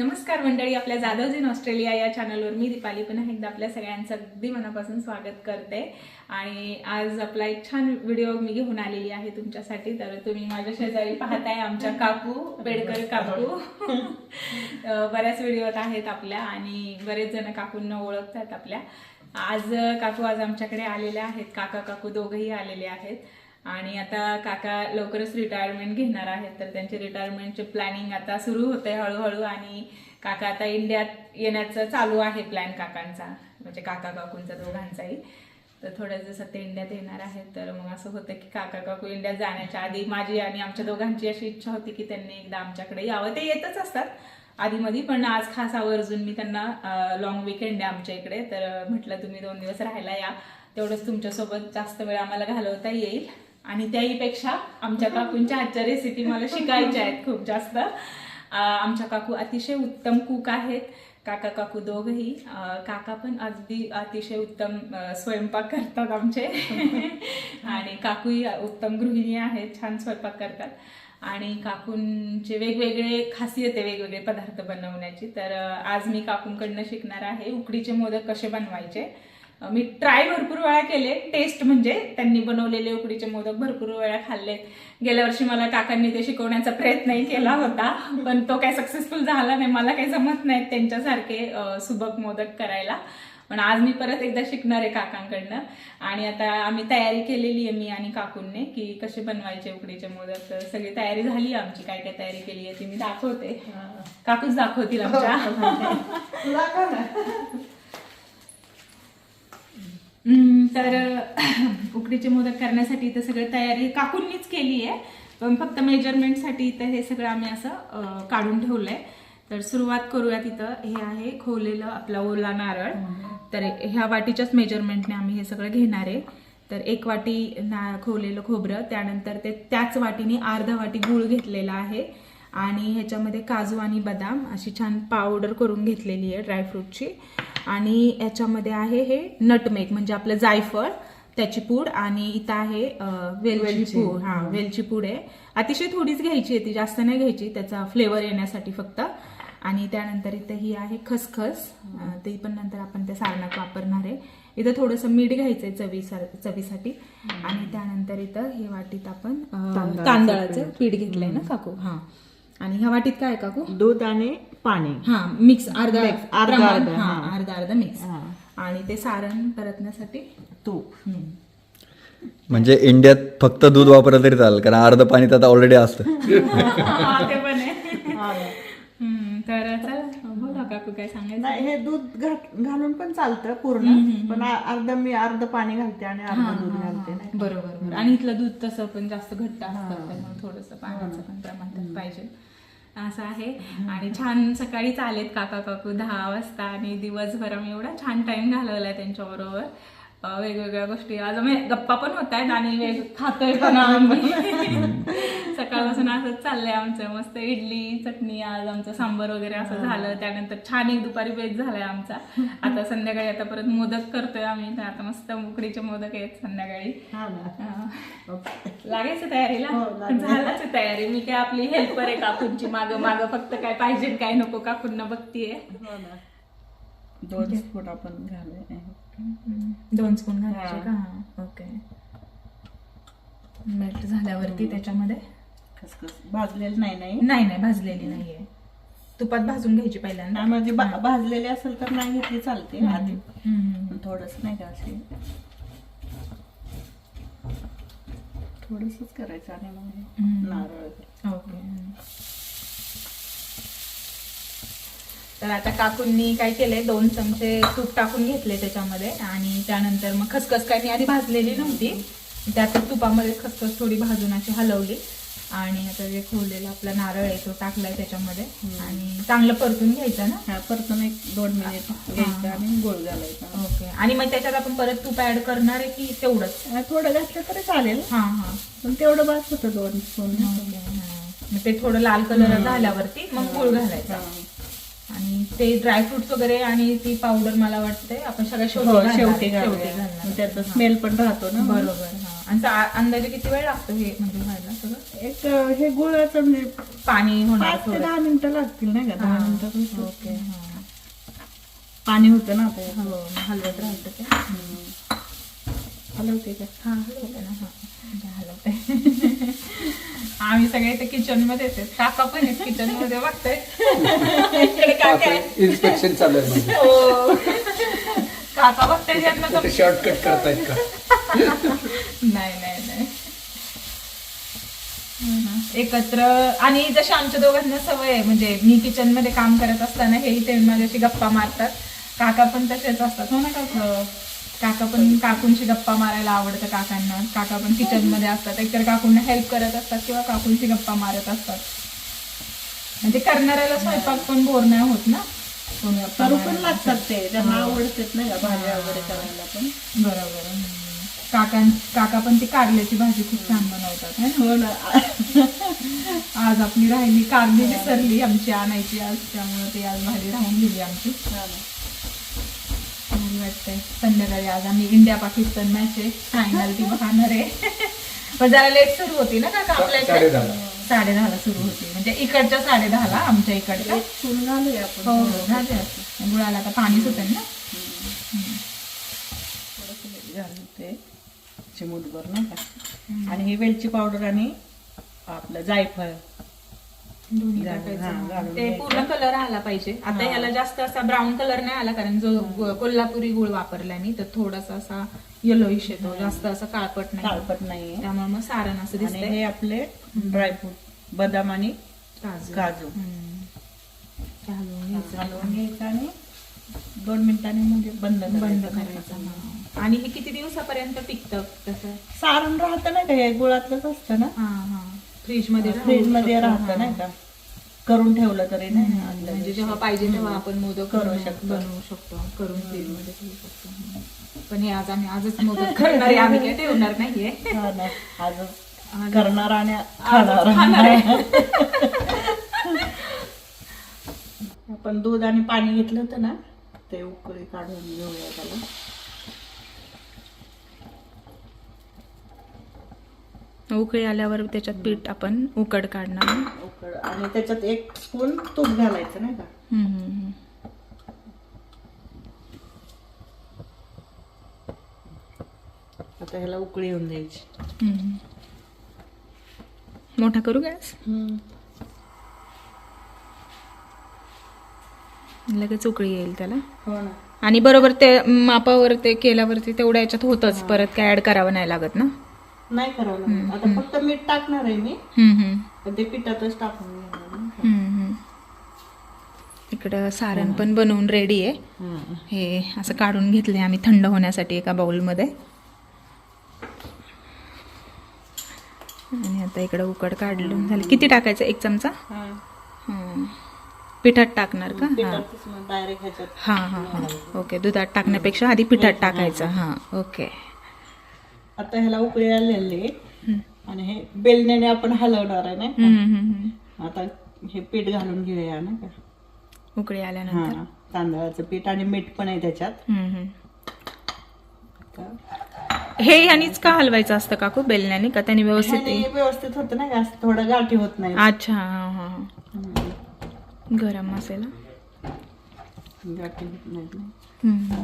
नमस्कार मंडळी आपल्या जाधवजीन ऑस्ट्रेलिया या चॅनलवर मी दीपाली पुन्हा एकदा आपल्या सगळ्यांचं अगदी मनापासून स्वागत करते. आणि आज आपला एक छान व्हिडिओ मी घेऊन आलेली आहे तुमच्यासाठी. तर तुम्ही माझ्या शेजारी पाहताय आमच्या काकू बेडकर काकू. बऱ्याच व्हिडिओत आहेत आपल्या आणि बरेच जण काकूंना ओळखतात आपल्या. आज काकू आज आमच्याकडे आलेल्या आहेत. काका काकू दोघंही आलेले आहेत. आणि आता काका लवकरच रिटायरमेंट घेणार आहेत तर त्यांचे रिटायरमेंटचे प्लॅनिंग आता सुरू होते हळूहळू आणि काका आता इंडियात येण्याचं चालू आहे प्लॅन काकांचा म्हणजे काका काकूंचा दोघांचाही. तर थोड्या दिवसात ते इंडियात येणार आहेत तर मग असं होतं की काका काकू इंडियात जाण्याच्या आधी माझी आणि आमच्या दोघांची अशी इच्छा होती की त्यांनी एकदा आमच्याकडे यावं. ते येतच असतात आधीमध्ये पण आज खास आवर्जून मी त्यांना लॉंग विकेंड आहे आमच्या इकडे तर म्हटलं तुम्ही दोन दिवस राहायला या. तेवढंच तुमच्यासोबत जास्त वेळ आम्हाला घालवता येईल. आणि त्याहीपेक्षा आमच्या काकूंच्या हातच्या रेसिपी मला शिकायच्या आहेत खूप जास्त. आमच्या काकू अतिशय उत्तम कुक आहेत. काका काकू दोघही. काका पण अगदी अतिशय उत्तम स्वयंपाक करतात आमचे. आणि काकूही उत्तम गृहिणी आहेत छान स्वयंपाक करतात. आणि काकूंचे वेगवेगळे खासियत आहे वेगवेगळे पदार्थ बनवण्याची. तर आज मी काकूंकडनं शिकणार आहे उकडीचे मोदक कसे बनवायचे. मी ट्राय भरपूर वेळा केले. टेस्ट म्हणजे त्यांनी बनवलेले उकडीचे मोदक भरपूर वेळा खाल्ले. गेल्या वर्षी मला काकांनी ते शिकवण्याचा प्रयत्नही केला होता पण तो काही सक्सेसफुल झाला नाही मला काही जमत नाही त्यांच्यासारखे सुबक मोदक करायला. पण आज मी परत एकदा शिकणार आहे काकांकडनं. आणि आता आम्ही तयारी केलेली आहे मी आणि काकूंनी की कसे बनवायचे उकडीचे मोदक. तर सगळी तयारी झाली आमची काय काय तयारी केली आहे ती मी दाखवते. काकूच दाखवतील आमच्या. का ना. हम्म, तर उकडीचे मोदक करण्यासाठी इथं सगळं तयारी काकूंनीच केली आहे. पण फक्त मेजरमेंटसाठी इथं हे सगळं आम्ही असं काढून काढून ठेवलंय. तर सुरुवात करूया तिथं हे आहे खोवलेलं आपला ओला नारळ. तर ह्या वाटीच्याच मेजरमेंटने आम्ही हे सगळं घेणार आहे. तर एक वाटी ना खोवलेलं खोबरं त्यानंतर ते त्याच वाटीने अर्धा वाटी गूळ घेतलेला आहे. आणि ह्याच्यामध्ये काजू आणि बदाम अशी छान पावडर करून घेतलेली आहे ड्रायफ्रूटची आणि याच्यामध्ये आहे हे नटमेक म्हणजे आपलं जायफळ त्याची पूड आणि इथं आहे वेलची. पूड. हा वेलची पूड आहे. अतिशय थोडीच घ्यायची आहे ती जास्त नाही घ्यायची त्याचा फ्लेवर येण्यासाठी फक्त. आणि त्यानंतर इथं ही आहे खसखस. ती पण नंतर आपण त्या सारणात वापरणार आहे. इथं थोडंसं मीठ घ्यायचंय चवी चवीसाठी. आणि त्यानंतर इथं हे वाटीत आपण तांदळाचं. पीठ. घेतलंय ना काकू? हा. आणि ह्या वाटीत काय आहे काकू? दूध आणि पाणी. हा मिक्स अर्धा अर्धा- अर्धा, हा. अर्धा अर्धा मिक्स. आणि ते सारण परतण्यासाठी तूप. म्हणजे इंडियात फक्त दूध वापरलं तरी चालेल कारण अर्ध पाणी त्यात ऑलरेडी असतं. ते पण आहे. ना. हम्म, तर बोला काकू काय सांगायचं? नाही हे दूध घालून पण चालतं पूर्ण पण अर्ध मी अर्ध पाणी घालते आणि अर्ध दूध घालते बरोबर. आणि इथलं दूध तसं पण जास्त घट्ट असतं थोडंसं पाण्याचं पण प्रमाण पाहिजे. असं आहे. आणि छान सकाळीच आलेत काका काकू दहा वाजता आणि दिवसभर आम्ही एवढा छान टाइम घालवलाय त्यांच्याबरोबर. अं, वेगवेगळ्या गोष्टी. आज आम्ही गप्पा पण होत आहेत आणि वेग खातोय पण आम्ही. सकाळपासून असंच चाललंय आमचं. मस्त इडली चटणी आज आमचं सांबर वगैरे असं झालं. त्यानंतर छान एक दुपारी बेत झालाय आमचा. आता संध्याकाळी आता परत मोदक करतोय आम्ही. तर आता मस्त उकडीचे मोदक आहेत संध्याकाळी. हा. लागायचं तयारीला? हो. झालाच तयारी. मी काय आपली हेल्पर आहे काकूंची. माग माग फक्त काय पाहिजे काय नको काकूंना बघतीये. हो. दोन स्पून आपण घालूया. दोन स्पून घालायचे. का? हा, ओके. मेल्ट झाल्यावरती त्याच्यामध्ये? खसखस. भाजलेलं नाही नाही? नाही नाही भाजलेली नाहीये. तुपात भाजून घ्यायची पहिल्यांदा. म्हणजे भा- भाजलेली असेल तर नाही घेतली चालते आधी. हम्म. थोडस नाही का असे थोडसच करायचं आणि मग हे हम्म. नारळ ओके. तर आता काकूंनी काय केलंय दोन चमचे तूप टाकून घेतले त्याच्यामध्ये आणि त्यानंतर मग खसखस काय मी आधी भाजलेली नव्हती. त्यात तुपामध्ये खसखस थोडी भाजून अशी हलवली. आणि आता जे खोवलेला आपला नारळ आहे तो टाकलाय त्याच्यामध्ये. आणि चांगलं परतून घ्यायचं ना? परतून एक दोन मिनिट घ्यायचं आणि गोळ घालायचा ओके. आणि मग त्याच्यात आपण परत तूप ऍड करणार आहे की तेवढंच? हा, थोडं घातलं तरी चालेल. हा हा. पण तेवढं बास होतं दोन स्पून. ते थोडं लाल कलर झाल्यावरती मग गुळ घालायचा. आणि ते ड्रायफ्रुट्स वगैरे आणि ती पावडर मला वाटते आपण सगळ्या शेवटी हो. शेवटी घालणार. त्याचा स्मेल पण राहतो ना. बरोबर हा. आणि अंदाजे किती वेळ लागतो हे म्हणजे व्हायला सगळं? एक हे गुळाचं म्हणजे पाणी होणार ते दहा मिनिटं लागतील नाही का? दहा मिनिटात होतं. ओके हा. पाणी होतं ना आता. यात. हो हलवत राहतं ते. हलवते का? हा हलवते ना हा. आम्ही सगळे इथे किचनमध्ये काका पण किचनमध्ये बघतोय. इकडे काका आहेत. इन्स्पेक्शन चालू आहे हो. काका बघताय यांना तर- ते शॉर्टकट करतायत का? नाही नाही नाही. एकत्र आणि जशी आमच्या दोघांना सवय आहे म्हणजे मी किचनमध्ये काम करत असताना हे इथे माझ्याशी गप्पा मारतात. काका पण तसेच असतात. हो ना काका? काका पण काकूंशी गप्पा मारायला आवडतं काकांना. काका पण किचनमध्ये असतात. एकतर काकूंना हेल्प करत असतात किंवा काकूंशी गप्पा मारत असतात. म्हणजे करणाऱ्याला स्वयंपाक पण बोर नाही होत ना? करू पण. लागतात ते. त्यांना आवडतात नाही का भाज्या वगैरे करायला पण? बरोबर. काका काका पण ती कारल्याची भाजी खूप छान बनवतात है ना? हो ना. आज आपली राहिली कारली विसरली आमची आणायची आज. त्यामुळे ती आज भाजी राहून गेली आमची. हा ना. वाटतंय. संध्याकाळी आज आम्ही इंडिया पाकिस्तान मॅच आहे. फायनल ती पाहणार आहे. पण जरा लेट सुरू होती ना काका आपल्या इकडे. साडे दहाला. सुरू होती. म्हणजे इकडच्या साडे दहाला आमच्या इकडच्या. एक चूल घालूया आपण. हो हो असं. गुळाला आता पाणी सुटेल ना? थोडंसं घालून ते. चिमूटभर नाही का? आणि ही वेलची पावडर आणि आपलं जायफळ. दोन्ही टाकायचं. हा, ते. पूर्ण कलर आला पाहिजे. आता याला जास्त असा ब्राऊन कलर नाही आला कारण जो कोल्हापुरी गुळ वापरला मी तर थोडासा असा येलोइश येतो. जास्त असं काळपट नाही. काळपट नाहीये. त्यामुळे मग सारण असं आणि दिसतंय. हे आपले ड्रायफ्रूट बदाम आणि काजू. काजू. घालून घ्यायचं. आणि दोन मिनिटांनी म्हणजे बंद बंद करायचं. आणि हे किती दिवसापर्यंत टिकतं? तसं सारण राहतं ना का? हे गुळातलंच असतं ना? हा हा. फ्रीजमध्ये राहू फ्रीजमध्ये शकतं, राहतं. नाही का? करून ठेवलं तरी नाही आदल्या म्हणजे दिवशी. जेव्हा पाहिजे तेव्हा आपण मोदक करू शकतो. बनवू शकतो. करून फ्रीजमध्ये ठेवू शकतो. पण हे आज आम्ही आजच मोदक करणार आहे. आम्ही काही ठेवणार नाहीये. हा ना, आजच आज- करणार आणि खाणार खाणार. आपण दूध आणि पाणी घेतलं होतं ना ते उकळी काढून घेऊया त्याला. उकळी आल्यावर त्याच्यात पीठ आपण उकड काढणार. उकळ आणि त्याच्यात एक स्पून तूप घालायचं नाही का? आता ह्याला उकळी येऊन द्यायची. मोठा करू गॅस? लगेच उकळी येईल त्याला. हो ना. आणि बरोबर ते मापावर ते केल्यावरती तेवढ्या याच्यात होतच. परत काय ऍड करावं नाही लागत ना? नाही करावं लागत आता फक्त मीठ टाकणार आहे मी. पण ते पिठातच टाकून. इकडं सारण पण बनवून रेडी आहे. हे असं काढून घेतले आम्ही थंड होण्यासाठी एका बाउलमध्ये आणि आता इकडं उकड काढलं. झाली. किती टाकायचं? एक चमचा. पिठात टाकणार का? हां. हां हां हां. ओके दुधात टाकण्यापेक्षा आधी पिठात टाकायचं. हां. ओके आता ह्याला उकळी आलेली. आणि हे बेलण्याने आपण हलवणार आहे नाही हम्म. आता हे पीठ घालून घेऊया ना का? उकळी आल्यानंतर. हा तांदळाचं पीठ आणि मीठ पण आहे त्याच्यात. हे यानीच का हलवायचं असतं काकू बेलण्याने? का त्याने व्यवस्थित व्यवस्थित होतं ना का? असं थोडं गाठी होत नाही. अच्छा हां हां हां. गरम मसाला. गाठी होत ना. हम्म.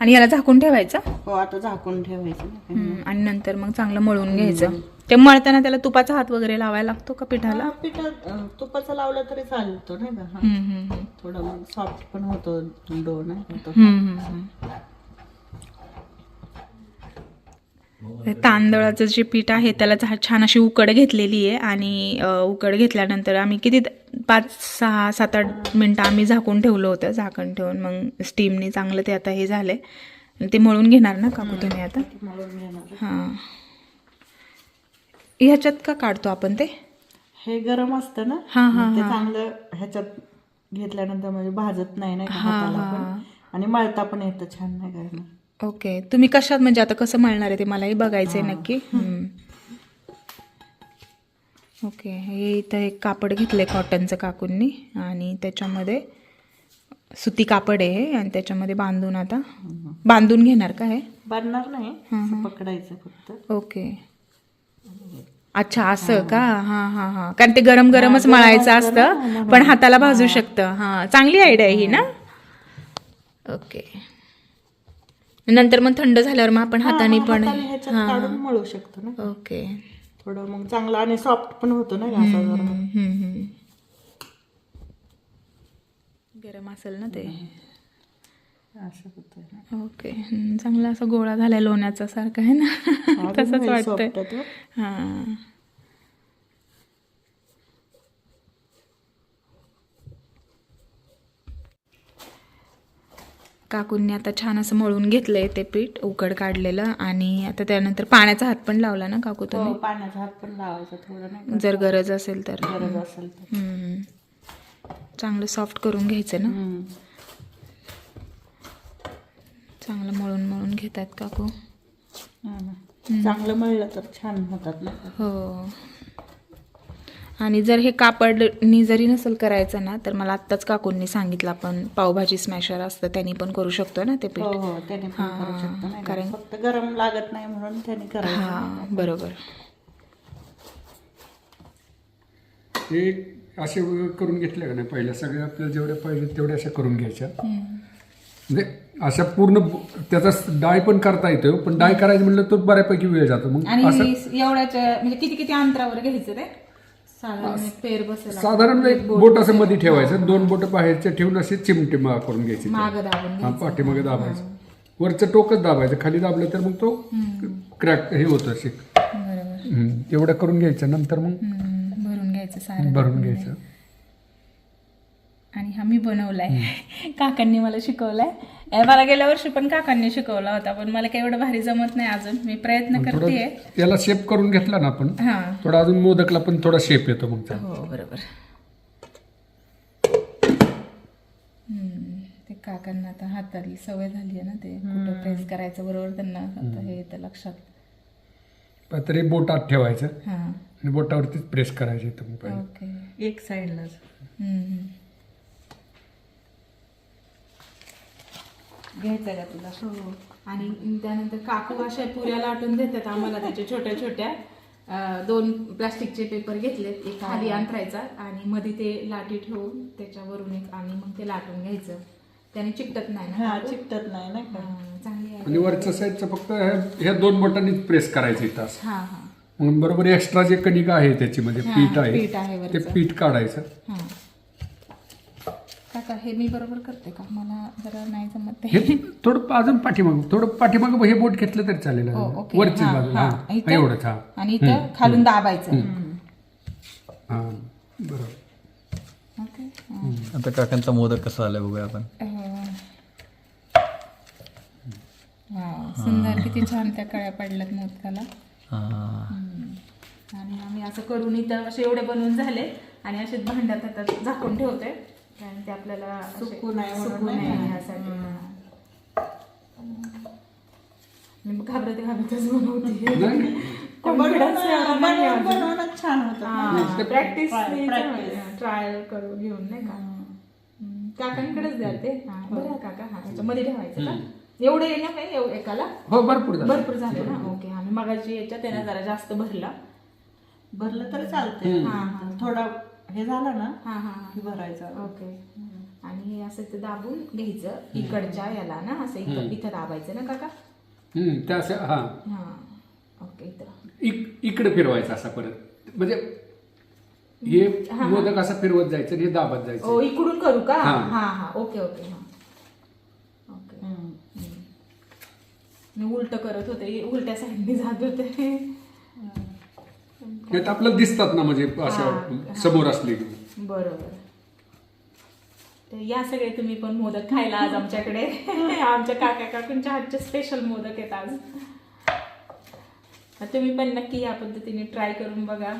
आणि याला झाकून ठेवायचं हो आता झाकून ठेवायचं. हम्म. आणि नंतर मग चांगलं मळून घ्यायचं ते मळताना त्याला तुपाचा हात वगैरे लावायला लागतो का पिठाला पिठात अं, तुपाचं लावलं तरी चालतो नाही का हा. हम्म, हम्म, हम्म. थोडं मग सॉफ्ट पण होतो डो नाही का तो. हम्म, हम्म, हम्म. हे तांदळाचं जे पीठ आहे त्याला छान अशी उकड घेतलेली आहे आणि उकड घेतल्यानंतर आम्ही किती पाच सहा सात आठ मिनटं आम्ही झाकून ठेवलं होतं झाकण ठेवून. मग स्टीमने चांगलं ते आता हे झालंय. ते मळून घेणार ना काकू तुम्ही आता? मळून घेणार. हां. ह्याच्यात का काढतो आपण ते? हे गरम असतं ना? हा, हा, ते चांगलं ह्याच्यात घेतल्यानंतर म्हणजे भाजत नाही ना आणि मळता पण येतं छान नाही ओके. तुम्ही कशात म्हणजे आता कसं मळणार आहे ते मलाही बघायचंय नक्की? हम्म. ओके. हे इथं एक कापड घेतलंय कॉटनचं काकूंनी आणि त्याच्यामध्ये सुती कापड आहे हे आणि त्याच्यामध्ये बांधून आता बांधून घेणार का हे? बांधणार नाही. असं पकडायचं फक्त. ओके. अच्छा असं का? हा हा हा. कारण ते गरम गरमच मळायचं असतं पण हाताला भाजू शकतं. हा चांगली आयडिया आहे ही. ना? ओके. नंतर मग थंड झाल्यावर मग आपण हाताने पण हाताने ह्याच्यात काढून मळू शकतो ना. ओके. थोडं मग चांगलं आणि सॉफ्ट पण होतो ना घासा जरा हम्म, हम्म. गरम असेल ना ते. असं होतं ओके. हम्म, चांगला असा गोळा झालाय लोण्याचा सारखा आहे ना. तसंच वाटतंय. हा. काकूंनी आता छान असं मळून घेतलंय ते पीठ उकड काढलेलं आणि आता त्यानंतर पाण्याचा हात पण लावला ना काकू हो, तुम्ही पाण्याचा हात पण लावायचा थोडं नाही? जर गरज असेल तर गरज असेल तर हम्म. चांगलं सॉफ्ट करून घ्यायचं ना हम्म. चांगलं मळून मळून घेतात काकू हा ना. चांगलं मळलं तर छान होतात ना हो आणि जर हे कापडनी जरी नसेल करायचं ना तर मला आत्ताच काकूंनी सांगितलं आपण पावभाजी स्मॅशर असतं त्यांनी पण करू शकतो ना ते हो पीठ. हो त्याने पण करू शकतो. नाही का? कारण- फक्त गरम लागत नाही म्हणून त्याने करायचं. हा बरोबर. हे असे करून घेतले का नाही पहिल्या? सगळ्या आपल्याला जेवढ्या पाहिजे तेवढ्या अशा करून घ्यायच्या. म्हणजे अशा पूर्ण ब- त्याचा डाय पण करता येतो पण डाय करायचं म्हणलं तर बऱ्यापैकी वेळ जातो. मग आणि असं एवढ्याच्या म्हणजे किती किती अंतरावर घ्यायचं ते? साधारण एक पेर बसेल साधारण एक बोट असं मध्ये ठेवायचं. दोन बोट बाहेरचे ठेवून असे चिमटे मा करून घ्यायचे मागं दाबून हा पाठीमागे दाबायचं. वरचं टोकच दाबायचं. खाली दाबलं तर मग तो क्रॅक हे होतं असे बरोबर. हम्म. तेवढं करून घ्यायचं. नंतर मग हम्म, भरून घ्यायचं सारं भरून घ्यायचं. आणि हा मी बनवलाय. काकांनी मला शिकवलाय. मला गेल्या वर्षी पण काकांनी शिकवला होता पण मला काही एवढं भारी जमत नाही अजून. मी प्रयत्न थोडं करतेय. याला शेप करून घेतला ना आपण. हा. थोडा अजून मोदकला पण थोडा शेप येतो मग त्याला. हो बरोबर. हम्म, ते काकांना आता हाताली सवय झाली आहे ना ते. कुठं प्रेस करायचं बरोबर त्यांना आता हे येतं लक्षात. पण तरी बोटात ठेवायचं. हा. आणि बोटावरतीच प्रेस करायचं इथं. ओके एक साईडलाच हम्म. घ्यायचं का तुला? हो. आणि त्यानंतर काकू अशा पुऱ्या लाटून देतात आम्हाला त्याच्या छोट्या छोट्या. दोन प्लास्टिकचे पेपर घेतलेत एक खाली अंतरायचा आणि मध्ये ते लाटी ठेवून त्याच्यावरून एक आणि मग ते लाटून घ्यायचं. त्याने चिकटत नाही ना हा? चिकटत नाही ना का? हा, चांगली आणि वरच्या साईडचं फक्त ह्या- दोन बोटांनीच प्रेस करायचं इथं. हा हा. मग बरोबर एक्स्ट्रा जे कणिका आहे त्याची म्हणजे पीठ आहे पीठ आहे ते. पीठ काढायचं. हा काका हे मी बरोबर करते का? मला जरा नाही जमत हे ते थोडं अजून पाठीमाग थोडं पाठीमाग हे बोट घेतलं तरी चालेल हो, ओके. वरची हा, बाजू हा. हा इथं? एवढंच हा. आणि इथं खालून दाबायचं. हा बरोबर. ओके. आता काकांचा मोदक कसा आलाय बघूया आपण. वा सुंदर किती छान त्या कळ्या पडल्यात मोदकाला. हा. आणि आम्ही असं करून इथं असे एवढे बनवून झाले आणि असे भांड्यात आता झाकून ठेवतोय. कारण ते आपल्याला सुकू नये म्हणून सुकू नाही नये का? ह्यासाठी. मी घाबरते घाबरतच बनवते. छान होतं. प्रॅक्टिस. ट्रायल करून घेऊन नाही का. काकांकडेच द्या ते? हा, बरं काका. हा याच्यामध्ये ठेवायचं का? एवढे आहे एकाला? हो भरपूर झालं. भरपूर झाले ना? ओके आम्ही मगाची याच्यात जरा जास्त भरला. भरलं तर चालतंय. थोडा हे झालं ना हा हा हा. की भरायचं. ओके. आणि असं ते दाबून घ्यायचं इकडच्या याला ना असं इथं इथं दाबायचं ना काका? हम्म, त्या असं हा. हा. ओके इथं. इक- इकडे फिरवायचं असा परत. म्हणजे हे मोदक असा फिरवत जायचं आणि हे दाबत जायचं. ओ इकडून करू का? हा. हा हा. ओके ओके हा. ओके. हम्म. मी उलट करत होते उलट्या साईडने जात होते. हे तर आपल्याला दिसतात ना म्हणजे असं समोर असले. की बरोबर. तर या सगळे तुम्ही पण मोदक खायला आज आमच्याकडे. आमच्या काका काकूंच्या हातचे स्पेशल मोदक आहेत आज. तुम्ही पण नक्की या पद्धतीने ट्राय करून बघा.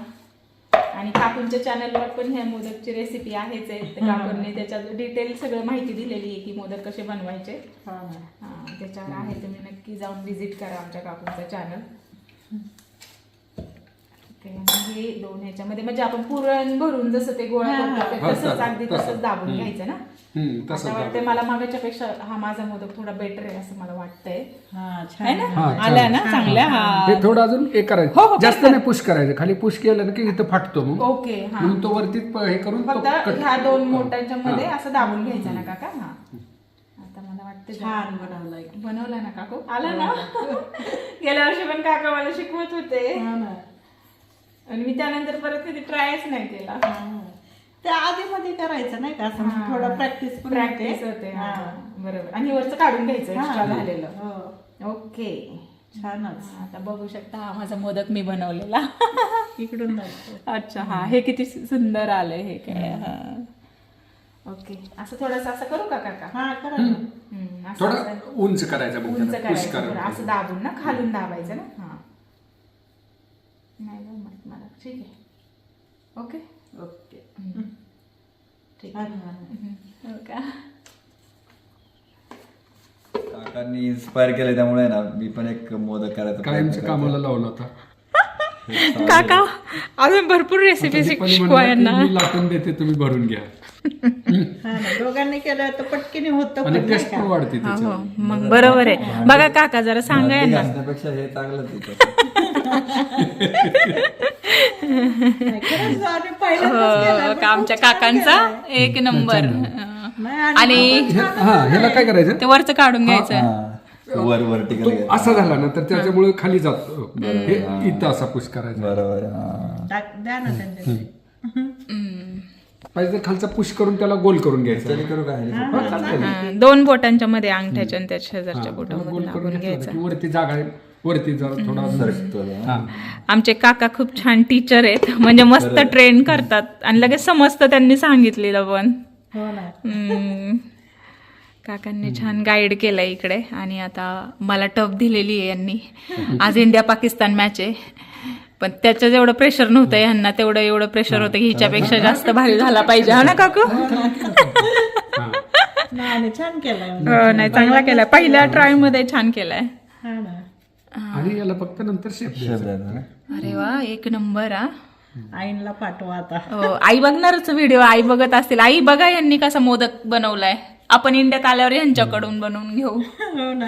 आणि काकूंच्या चॅनलवर पण ह्या मोदकची रेसिपी आहेच आहे. तर काकूंनी त्याच्यात डिटेल सगळं माहिती दिलेली आहे की मोदक कसे बनवायचे. त्याच्यावर आहे तुम्ही नक्की जाऊन व्हिजिट करा आमच्या काकूंचं चॅनल हे दोन ह्याच्यामध्ये म्हणजे आपण पुरण भरून जसं ते गोळा करतो ते हा, तसंच तसं, अगदी तसं. तसंच दाबून घ्यायचं ना? आता वाटतंय. मला मागाच्या पेक्षा हा माझा मोदक थोडा बेटर आहे असं मला वाटतंय. हा है ना? हा, आल्या ना चांगल्या? हा. हे थोडं अजून एक हो, हो, करायचं जास्त नाही पुश करायचं. खाली पुश केलं ना की इथं फाटतो मग. ओके हा. म्हणून तो वरती हे करून तो फक्त ह्या दोन मोठ्यांच्या मध्ये असं दाबून घ्यायचं ना काका? हा. आता मला वाटतं छान बनवलंय बनवला ना काकू? आला ना? गेल्या वर्षी पण काका मला शिकवत होते. हा ना. आणि मी त्यानंतर परत कधी ट्रायच नाही केला. हा. ते आधी मध्ये करायचं नाही का? असं म्हणजे थोडं प्रॅक्टिस पण प्रॅक्टिस होते. हा. बरोबर. आणि वरचं काढून घ्यायचं एक्स्ट्रा झालेलं. हो. ओके. छानच. आता बघू शकता हा माझा मोदक मी बनवलेला. इकडून दाखव. अच्छा हा. हे किती सुंदर आलंय हे काय. हा. ओके. असं थोडस असं करू का काका? हा करा ना. हम्म, असं- थोडं उंच करायचं उंच करायचं. असं दाबून ना खालून दाबायचं ना. हा. नाही. ठीक आहे. ओके? ओके. ठीक. आहे हो का? काकांनी इन्स्पायर केलं त्यामुळे ना मी पण एक मोदक करायचा कायमच्या प्रयत्न कामाला लावला होता. काका अजून भरपूर रेसिपी आता दीपाली शिकवा म्हणला यांना. की मी लाटून देते तुम्ही भरून घ्या. हा दोघांनी केलं तर पटकीने होतं आणि टेस्ट का? पण वाढते हो त्याच्यात. मग बरोबर आहे. बघा काका जरा सांगा यांना. घासण्यापेक्षा हे चांगलंच आहे. आमच्या खूप छान काकांचा. एक नंबर. आणि हे- हा ह्याला काय करायचं? ते वरचं काढून घ्यायचं. हा. वर वर्टिकल तो असा झाला ना तर त्याच्यामुळे खाली जातो हे इथं असा पुश करायचा. बरोबर हा. द्या ना. पाहिजे तर खालचा पुश करून त्याला गोल करून घ्यायचा. चली करू का हे? हा, चालतंय. ना. हा, दोन बोटांच्या मध्ये अंगठ्याच्या आणि त्याच्या शेजारच्या त्याला बोटामध्ये गोल करून लागून घ्यायचं. की वरती जागा आहे. वरती जरा थोडा सरकतो. हा. आमचे काका खूप छान टीचर आहेत. म्हणजे मस्त ट्रेन करतात. आणि लगेच समजतं त्यांनी सांगितलेलं पण. हो ना. हम्म. काकांनी छान गाईड केलंय इकडे. आणि आता मला टफ दिलेली आहे यांनी. आज इंडिया पाकिस्तान मॅच आहे. पण त्याचं जेवढं प्रेशर नव्हतं यांना तेवढं एवढं प्रेशर होतं की हिच्यापेक्षा जास्त भारी झाला पाहिजे. हा ना काकू? नाही आणि छान केलंय हो, नाही चांगला केलाय पहिल्या ट्रायमध्ये छान केलाय. हा ना. आणि याला फक्त नंतर ना. अरे वा एक नंबर हा. आईनला पाठवा आता. हो आई बघणारच व्हिडिओ आई बघत असतील. आई बघा यांनी कसा मोदक बनवलाय. आपण इंडियात आल्यावर यांच्याकडून बनवून घेऊ. हो ना.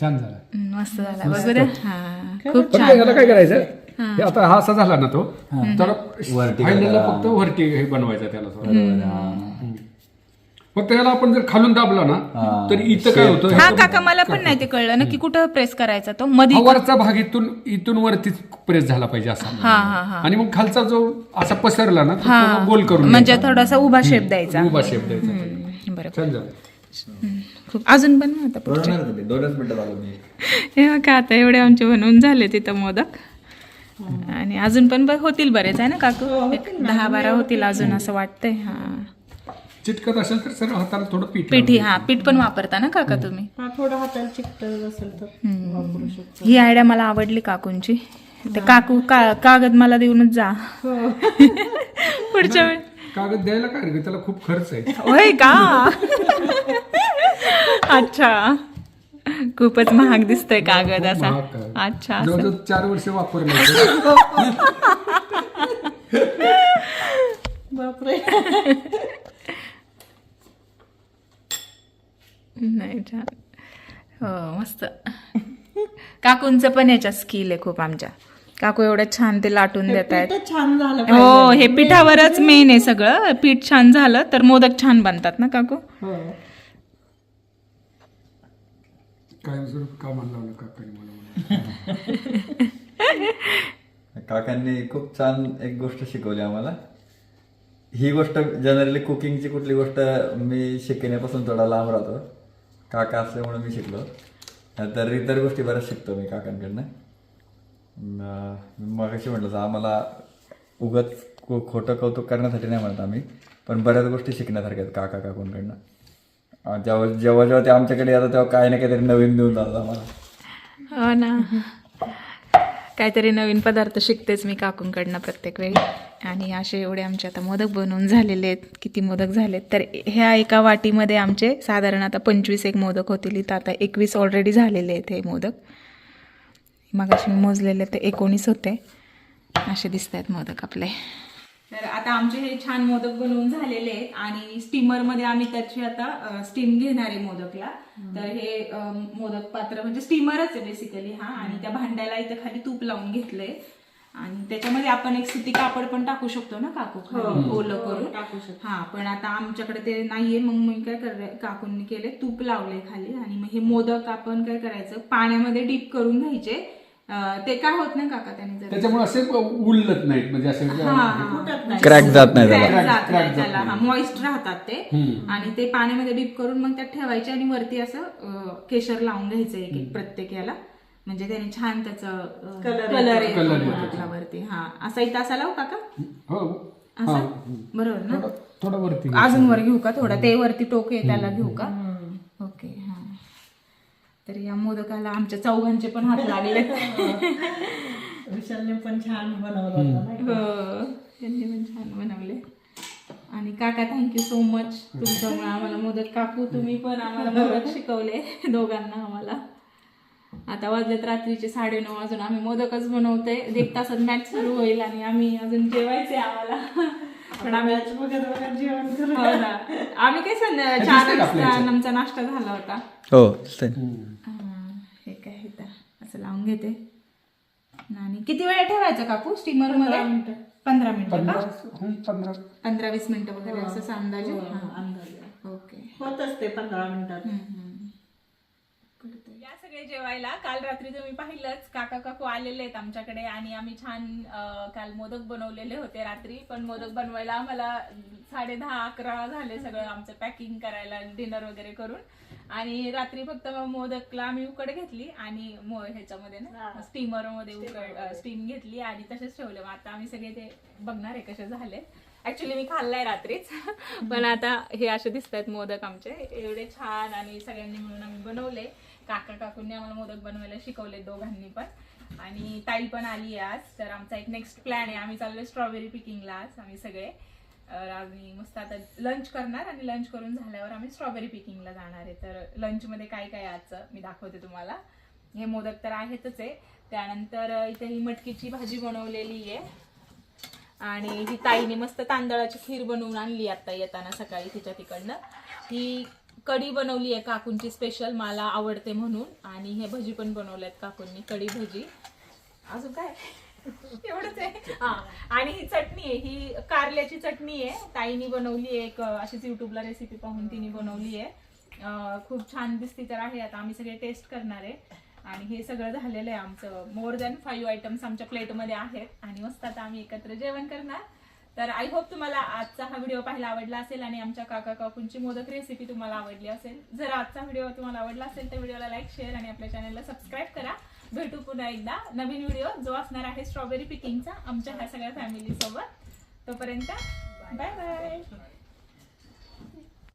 छान झाला. मस्त झाला. बघू द्या हा खूप याला काय करायचं? हे. आता हा असा झाला ना तो. तर करा. फक्त वरती हे बनवायचा त्याला थोडा. हा. फक्त याला आपण जर खालून दाबला ना हा. तर इथं काय होतं? हा काका मला पण नाही ते कळलं. ना की कुठं प्रेस करायचा तो? मधी हा वरचा भाग इथून इथून वरतीच प्रेस झाला पाहिजे असा. हा हा हा. आणि मग खालचा जो असा पसरला ना तो त्याला गोल करून म्हणजे थोडासा उभा शेप द्यायचा. उभा शेप द्यायचा. हम्म, बरोबर. छान झालं. हम्म, खूप अजून बनवा आता पुढचे बरोबर तुम्ही दोनच मिनिटं झालं मी हे बघा आता एवढे आमचे बनवून झाले तिथं मोदक. आणि अजून पण ब- होतील बरेच आहे ना काकू? एक दहा बारा होतील अजून असं वाटतंय हा. चिटकत असेल तर सर हाताला थोडं पीठ पिठी हा पीठ पण वापरता ना काका तुम्ही? हा थोडं हाताला चिकटत असेल तर वापरू शकतो. ही आयडिया मला आवडली काकूंची. ते काकू का कागद मला देऊनच जा. पुढच्या वेळी. कागद द्यायला काय रे? त्याला खूप खर्च आहे. होय का? अच्छा. खूपच महाग दिसतोय कागद असा महाग कागद. अच्छा असं. जवळजवळ चार वर्ष वापरले बापरे. नाही छान. हो मस्त. काकूंचं पण याच्यात स्किल आहे खूप आमच्या. काकू एवढं छान ते लाटून देत आहेत छान झालं हो हे पिठावरच मेन आहे सगळं. पीठ छान झालं तर मोदक छान बनतात ना काकू? हो. कायमस्वरूपी कामाला लावलं काकांनी मला काकांनी खूप छान एक गोष्ट शिकवली आम्हाला. ही गोष्ट जनरली कुकिंगची कुठली गोष्ट मी शिकण्यापासून थोडा लांब राहतो. काका असल्यामुळे मी शिकलो. तर इतर गोष्टी बऱ्याच शिकतो मी काकांकडनं. मग अशी म्हटलं तर आम्हाला उगत खो- खोटं कौतुक करण्यासाठी नाही म्हणत आम्ही पण बऱ्याच गोष्टी शिकण्यासारख्या आहेत काका काकूंकडनं जेव्हा जेव्हा जेव्हा ते आमच्याकडे येतात तेव्हा काही ना काहीतरी नवीन देऊन जातात आम्हाला. हो ना. काहीतरी नवीन पदार्थ शिकतेच मी काकूंकडनं प्रत्येक वेळी. आणि असे एवढे आमचे आता मोदक बनवून झालेले आहेत. किती मोदक झालेत. तर ह्या एका वाटीमध्ये आमचे साधारण आता पंचवीस एक मोदक होतील. इथं आता एकवीस ऑलरेडी झालेले आहेत हे मोदक. मग मी मोजलेले ते एकोणीस होते. असे दिसत आहेत मोदक आपले. तर आता आमचे हे छान मोदक बनवून झालेले आहेत आणि स्टीमरमध्ये आम्ही त्याची आता स्टीम घेणार आहे मोदकला. तर हे मोदक पात्र म्हणजे स्टीमरच आहे बेसिकली हा. आणि त्या भांड्याला इथं खाली तूप लावून घेतलंय. आणि त्याच्यामध्ये आपण एक सुती कापड पण टाकू शकतो ना काकू खाली, ओलं करून? टाकू शकतो. हा पण आता आमच्याकडे ते नाहीये. मग मी काय कर काकूंनी केले तूप लावले खाली. आणि मग हे मोदक आपण काय करायचं? पाण्यामध्ये डीप करून घ्यायचे. ते काय होत नाही काका त्याने जर. त्याच्यामुळे असे उलत नाहीत म्हणजे असे नाही. क्रॅक जात नाही त्याला. हा मॉइस्ट राहतात ते. हम्म. आणि ते पाण्यामध्ये डीप करून मग त्यात ठेवायचे आणि वरती असं केशर लावून घ्यायचं एक एक प्रत्येक याला. म्हणजे त्याने छान त्याचं कलर वरती. हा. असा इथं असा लावू काका? हो. असा? बरोबर ना? थोडं वरती अजून वर घेऊ का थोडा? ते वरती टोक आहे त्याला घेऊ का? तर या मोदकाला आमच्या चौघांचे पण हात लागले. विशालने पण छान बनवलं? हो त्यांनी पण छान बनवले. आणि काका थँक्यू सो मच तुमच्यामुळे आम्हाला मोदक काकू तुम्ही पण आम्हाला मोदक शिकवले दोघांना आम्हाला. आता वाजलेत रात्रीचे साडेनऊ वाजून आम्ही मोदकच बनवते एक तासात मॅच सुरू होईल आणि आम्ही अजून जेवायचे आम्हाला. पण आम्ही हो ना. आम्ही काय हे चार? आमचा नाश्ता झाला होता. हो. हा, हे काय हे तर असं लावून घेते. आणि किती वेळ ठेवायचं काकू? स्टीमरमध्ये? पंधरा मिनिटं. पंधरा का? हं, पंधरा. पंधरा वीस मिनिटं वगैरे असं अंदाजे? हो, हा. अंदाजे. ओके. होतच ते पंधरा मिनिटात. या सगळे जेवायला काल रात्री तुम्ही पाहिलंच. काका काकू आलेले आहेत आमच्याकडे आणि आम्ही छान काल मोदक बनवलेले होते रात्री. पण मोदक बनवायला आम्हाला साडे दहा अकरा झाले सगळं आमचं पॅकिंग करायला डिनर वगैरे करून. आणि रात्री फक्त मग मोदकला आम्ही उकड घेतली आणि मो ह्याच्यामध्ये ना स्टीमरमध्ये उकड स्टीम घेतली आणि तसेच ठेवले. मग आता आम्ही सगळे ते बघणार आहे कसे झाले. ऍक्च्युली मी खाल्लाय रात्रीच. पण आता हे असे दिसत आहेत मोदक आमचे. एवढे छान आणि सगळ्यांनी मिळून आम्ही बनवले. काका काकूंनी आम्हाला मोदक बनवायला शिकवले दोघांनी पण. आणि ताई पण आली आज. तर आमचा एक नेक्स्ट प्लॅन आहे. आम्ही चाललोय स्ट्रॉबेरी पिकिंगला आज आम्ही सगळे. तर आम्ही मस्त आता लंच करणार आणि लंच करून झाल्यावर आम्ही स्ट्रॉबेरी पिकिंगला जाणार आहे. तर लंचमध्ये काय काय आजचं? मी दाखवते तुम्हाला. हे मोदक तर आहेतच आहे. त्यानंतर इथे ही मटकीची भाजी बनवलेली आहे. आणि ही ताईने मस्त तांदळाची खीर बनवून आणली आता येताना सकाळी तिच्या तिकडनं. ही कढी बनवली आहे काकूंची स्पेशल मला आवडते म्हणून. आणि हे भजी पण बनवल्यात काकूंनी कढी भजी. अजून काय? एवढंच आहे. हा. आणि ही चटणी आहे ही कारल्याची चटणी आहे. ताईनी बनवली आहे एक अशीच युट्यूबला रेसिपी पाहून तिने बनवली आहे. खूप छान दिसती तर आहे. आता आम्ही सगळे टेस्ट करणार आहे. आणि हे सगळं झालेलं आहे आमचं. मोर दॅन फाईव्ह आयटम्स आमच्या प्लेटमध्ये आहेत. आणि मस्त आता आम्ही एकत्र जेवण करणार. तर आय होप तुम्हाला आजचा हा व्हिडिओ पाहायला आवडला असेल आणि आमच्या काका काकूंची मोदक रेसिपी तुम्हाला आवडली असेल. जर आजचा व्हिडिओ तुम्हाला आवडला असेल तर व्हिडिओला लाईक शेअर आणि आपल्या चॅनलला सबस्क्राईब करा. भेटू पुन्हा एकदा. नवीन व्हिडिओ जो असणार आहे स्ट्रॉबेरी पिकिंगचा आमच्या ह्या सगळ्या फॅमिली सोबत. तोपर्यंत बाय बाय